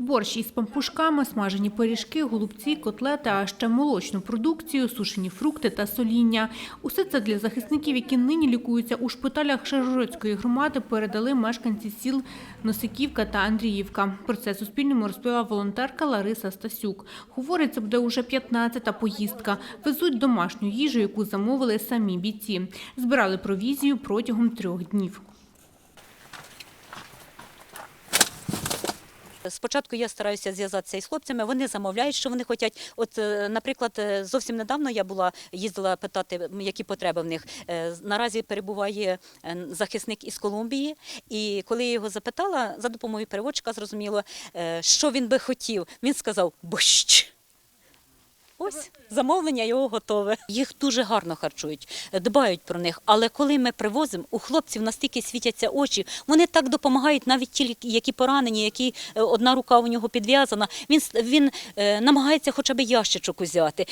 Борщ із пампушками, смажені пиріжки, голубці, котлети, а ще молочну продукцію, сушені фрукти та соління. Усе це для захисників, які нині лікуються у шпиталях Шаржоцької громади, передали мешканці сіл Носиківка та Андріївка. Про це Суспільному розповіла волонтерка Лариса Стасюк. Говорить, це буде уже 15-та поїздка. Везуть домашню їжу, яку замовили самі бійці. Збирали провізію протягом трьох днів. Спочатку я стараюся зв'язатися із хлопцями. Вони замовляють, що вони хочуть. От, е, наприклад, е, зовсім недавно я була їздила питати, які потреби в них. Е, Наразі перебуває захисник із Колумбії, і коли я його запитала за допомогою переводчика, зрозуміло, що він би хотів. Він сказав борщ. Ось замовлення його готове. Їх дуже гарно харчують, дбають про них. Але коли ми привозимо, у хлопців настільки світяться очі, вони так допомагають, навіть ті, які поранені, які е, одна рука у нього підв'язана. Він він е, намагається хоча б ящичок узяти.